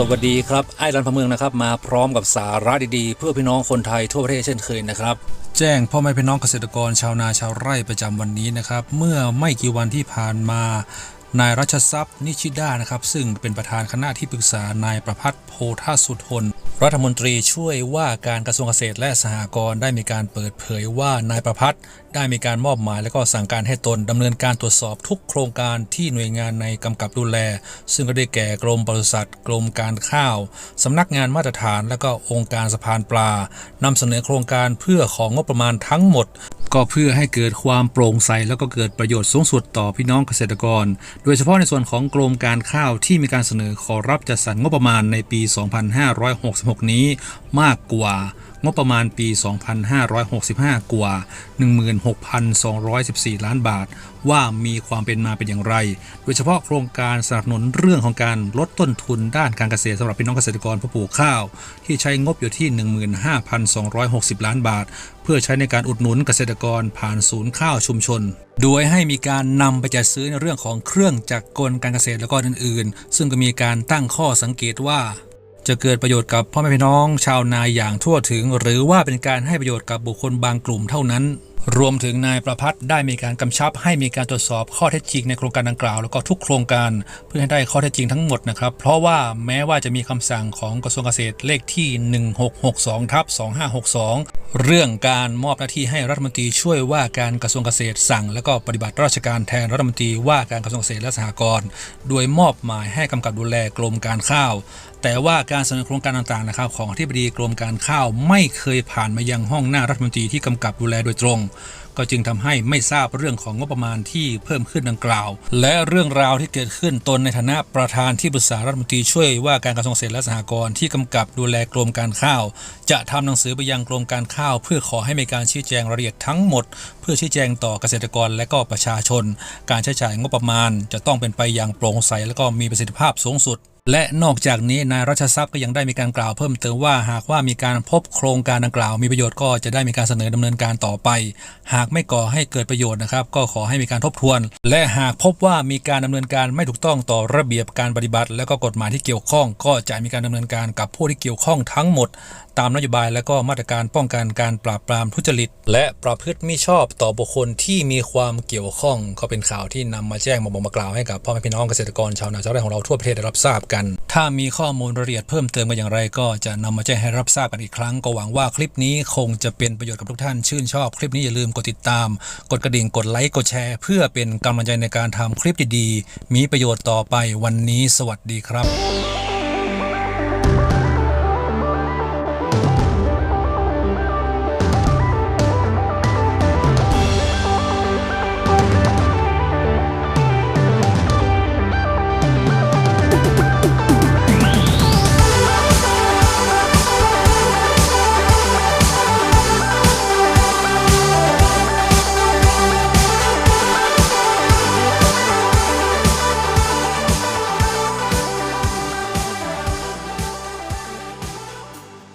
สวัสดีครับ ไอ้รันพะเมืองนะครับ มาพร้อมกับสาระดีๆ เพื่อพี่น้องคนไทยทั่วประเทศเช่นเคยนะครับ แจ้งพ่อแม่พี่น้องเกษตรกรชาวนาชาวไร่ประจำวันนี้นะครับ เมื่อไม่กี่วันที่ผ่านมานายรัชทรัพย์นิชิดานะครับ ซึ่งเป็นประธานคณะที่ปรึกษานายประพัฒน์โพธาสุทน รัฐมนตรีช่วยว่าการกระทรวงเกษตรและสหกรณ์ได้มีการเปิดเผยว่านายประพัฒน์ได้มีการมอบหมายและก็สั่งการให้ตนดำเนินการตรวจสอบทุกโครงการที่หน่วยงานในกำกับดูแล ซึ่งก็ได้แก่กรมปศุสัตว์กรมการข้าวสำนักงานมาตรฐาน และก็องค์การสะพานปลานำเสนอโครงการเพื่อของงบประมาณทั้งหมด ก็เพื่อให้เกิดความโปร่งใสแล้วก็เกิดประโยชน์สูงสุดต่อพี่น้องเกษตรกร โดยเฉพาะในส่วนของกรมการข้าวที่มีการเสนอขอรับจัดสรรงบประมาณในปี 2566 นี้มากกว่างบประมาณปี 2565 กว่า 16,214 ล้านบาท ว่ามีความเป็นมาเป็นอย่างไร โดยเฉพาะโครงการสนับสนุนเรื่องของการลดต้นทุนด้านการเกษตรสำหรับพี่น้องเกษตรกรผู้ปลูกข้าว ที่ใช้งบอยู่ที่ 15,260 ล้านบาท เพื่อใช้ในการอุดหนุนเกษตรกรผ่านศูนย์ข้าวชุมชน โดยให้มีการนำไปจัดซื้อในเรื่องของเครื่องจักรกลการเกษตรและก็อื่น ๆ ซึ่งก็มีการตั้งข้อสังเกตว่าจะเกิดประโยชน์กับพ่อแม่พี่น้องชาวนาอย่างทั่วถึง หรือว่าเป็นการให้ประโยชน์กับบุคคลบางกลุ่มเท่านั้น รวมถึงนายประพัฒน์ได้มีการกำชับให้มีการตรวจสอบข้อเท็จจริงในโครงการดังกล่าวแล้วก็ทุกโครงการเพื่อให้ได้ข้อเท็จจริงทั้งหมดนะครับ เพราะว่าแม้ว่าจะมีคำสั่งของกระทรวงเกษตรเลขที่ 1662ทับ2562 เรื่องการมอบหน้าที่ให้รัฐมนตรีช่วยว่าการกระทรวงเกษตรสั่ง และก็ปฏิบัติราชการแทนรัฐมนตรีว่าการกระทรวงเกษตรและสหกรณ์โดยมอบหมายให้กำกับดูแลกรมการข้าวแต่ว่าการเสนอโครงการต่างๆนะครับของอธิบดีกรมการข้าวไม่เคยผ่านมายังห้องหน้ารัฐมนตรีที่กำกับดูแลโดยตรง ก็จึงทำให้ไม่ทราบเรื่องของงบประมาณที่เพิ่มขึ้นดังกล่าว และเรื่องราวที่เกิดขึ้นตนในฐานะประธานที่ปรึกษารัฐมนตรีช่วยว่าการกระทรวงเกษตรและสหกรณ์ที่กำกับดูแลกรมการข้าว จะทำหนังสือไปยังกรมการข้าว เพื่อขอให้มีการชี้แจงรายละเอียดทั้งหมด เพื่อชี้แจงต่อเกษตรกรและก็ประชาชน การใช้จ่ายงบประมาณ จะต้องเป็นไปอย่างโปร่งใสและก็มีประสิทธิภาพสูงสุด และนอกจากนี้นายรัชทรัพย์ก็ยังได้มีการกล่าวเพิ่มเติมว่าหากว่ามีการพบโครงการดังกล่าว มีประโยชน์ก็จะได้มีการเสนอดำเนินการต่อไป หากไม่ก่อให้เกิดประโยชน์นะครับ ก็ขอให้มีการทบทวน และหากพบว่ามีการดำเนินการไม่ถูกต้องต่อระเบียบการปฏิบัติ และก็กฎหมายที่เกี่ยวข้อง ก็จะมีการดำเนินการกับผู้ที่เกี่ยวข้องทั้งหมด ตามนโยบายและก็มาตรการป้องกันการปราบปรามทุจริต และประพฤติมิชอบต่อบุคคลที่มีความเกี่ยวข้อง ก็เป็นข่าวที่นำมาแจ้งมาบอกมากล่าวให้กับพ่อแม่พี่น้องเกษตรกรชาวนาชาวไร่ของเราทั่วประเทศได้รับทราบกันถ้ามีข้อมูลรายละเอียดเพิ่มเติมกันอย่างไร ก็จะนำมาแจ้งให้รับทราบกันอีกครั้ง ก็หวังว่าคลิปนี้คงจะเป็นประโยชน์กับทุกท่าน ชื่นชอบคลิปนี้อย่าลืมกดติดตาม กดกระดิ่งกดไลค์กดแชร์ เพื่อเป็นกำลังใจในการทำคลิปดีๆมีประโยชน์ต่อไปวันนี้ สวัสดีครับ